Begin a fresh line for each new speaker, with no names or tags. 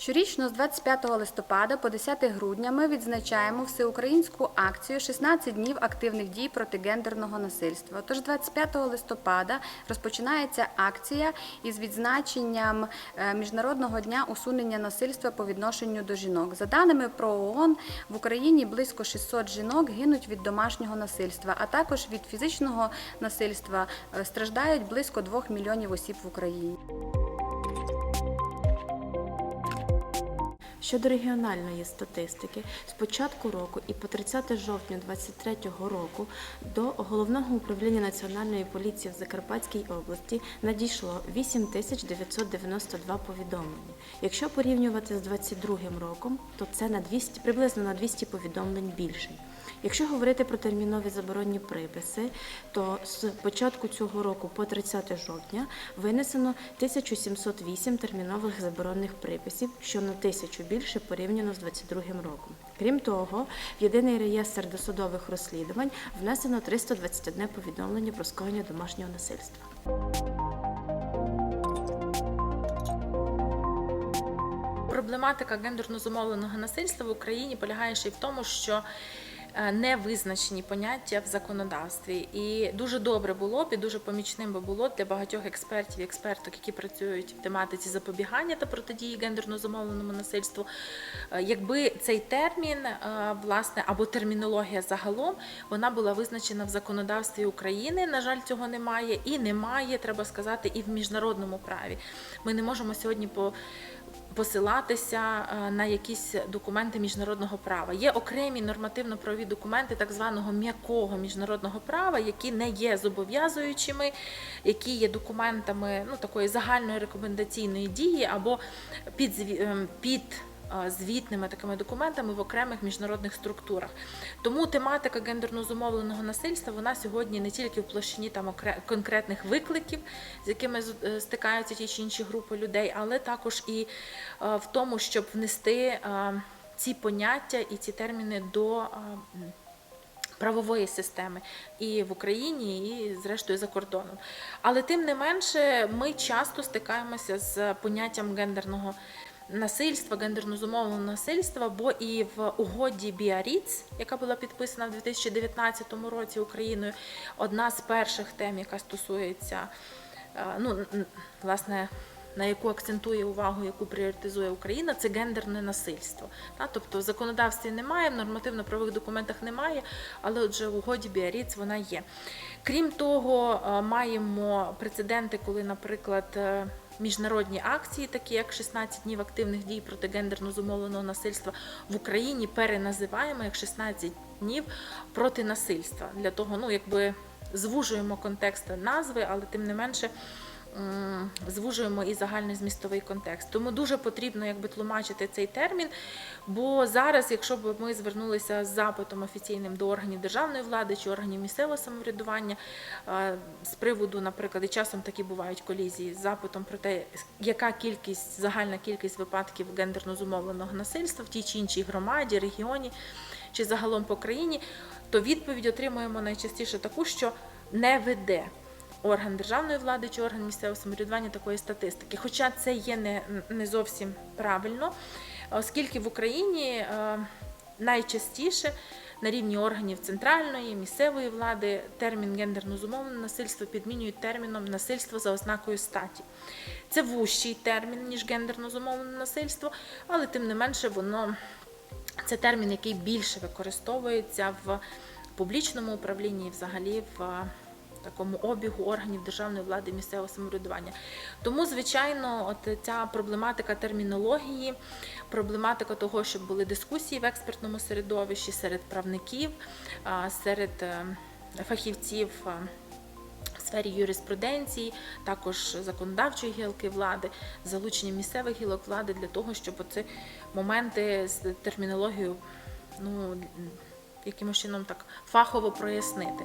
Щорічно з 25 листопада по 10 грудня ми відзначаємо всеукраїнську акцію «16 днів активних дій проти гендерного насильства. Тож 25 листопада розпочинається акція із відзначенням е, Міжнародного дня усунення насильства по відношенню до жінок. За даними про ООН, в Україні близько 600 жінок гинуть від домашнього насильства, а також від фізичного насильства е, страждають близько 2 мільйонів осіб в Україні.
Щодо регіональної статистики, з початку року і по 30 жовтня 2023 року до головного управління Національної поліції в Закарпатській області надійшло 8992 повідомлення. Якщо порівнювати з 2022 роком, то це на 200, приблизно на 200 повідомлень більше. Якщо говорити про термінові заборонні приписи, то з початку цього року по 30 жовтня винесено 1708 термінових заборонних приписів, що на тисячу більше порівняно з 22 роком. Крім того, в єдиний реєстр досудових розслідувань внесено 321 повідомлення про скоєння домашнього насильства.
Проблематика гендерно зумовленого насильства в Україні полягає ще й в тому, що не визначені поняття в законодавстві, і дуже добре було б і дуже помічним би було для багатьох експертів і експерток, які працюють в тематиці запобігання та протидії гендерно зумовленому насильству, е, якби цей термін, е, власне, або термінологія загалом, вона була визначена в законодавстві України. На жаль, цього немає, і немає, треба сказати, і в міжнародному праві. Ми не можемо сьогодні по посилатися е, на якісь документи міжнародного права. Є окремі нормативно-правові документи так званого м'якого міжнародного права, які не є зобов'язуючими, які є документами ну, такої загальної рекомендаційної дії або під, під е, звітними такими документами в окремих міжнародних структурах. Тому тематика гендерно зумовленого насильства вона сьогодні не тільки в площині там конкретних викликів, з якими е, стикаються ті чи інші групи людей, але також і е, в тому, щоб внести е, ці поняття і ці терміни до. Правової системи і в Україні, і зрештою за кордоном. Але тим не менше, ми часто стикаємося з поняттям гендерного насильства, гендерно зумовленого насильства, бо і в угоді Біаріц, яка була підписана в 2019 році Україною, одна з перших тем, яка стосується е, ну, власне. На яку акцентує увагу, яку пріоритизує Україна, це гендерне насильство. Тобто в законодавстві немає, в нормативно-правових документах немає, але отже в угоді Біаріц вона є. Крім того, е, маємо прецеденти, коли, наприклад, е, міжнародні акції, такі як 16 днів активних дій проти гендерно зумовленого насильства в Україні, переназиваємо як 16 днів проти насильства. Для того, ну якби звужуємо контекст назви, але тим не менше. М, Звужуємо і загальний змістовий контекст. Тому дуже потрібно якби тлумачити цей термін. Бо зараз, якщо б ми звернулися з запитом офіційним до органів державної влади чи органів місцевого самоврядування е, з приводу, наприклад, і часом такі бувають колізії з запитом про те, яка кількість, загальна кількість випадків гендерно зумовленого насильства в тій чи іншій громаді, регіоні чи загалом по країні, то відповідь отримуємо найчастіше таку, що не веде. Орган державної влади чи орган місцевого самоврядування такої статистики. Хоча це є не, не зовсім правильно, оскільки в Україні е, найчастіше на рівні органів центральної, місцевої влади термін гендерно зумовлене насильство підмінюють терміном насильство за ознакою статі. Це вужчий термін, ніж гендерно зумовлене насильство, але тим не менше воно це термін, який більше використовується в публічному управлінні і взагалі в такому обігу органів державної влади місцевого самоврядування. Тому, звичайно, от ця проблематика термінології, проблематика того, щоб були дискусії в експертному середовищі серед правників, серед е, фахівців. е, сфері юриспруденції, також законодавчої гілки влади, залучення місцевих гілок влади для того, щоб оці моменти з термінологією ну, якимось чином так фахово прояснити.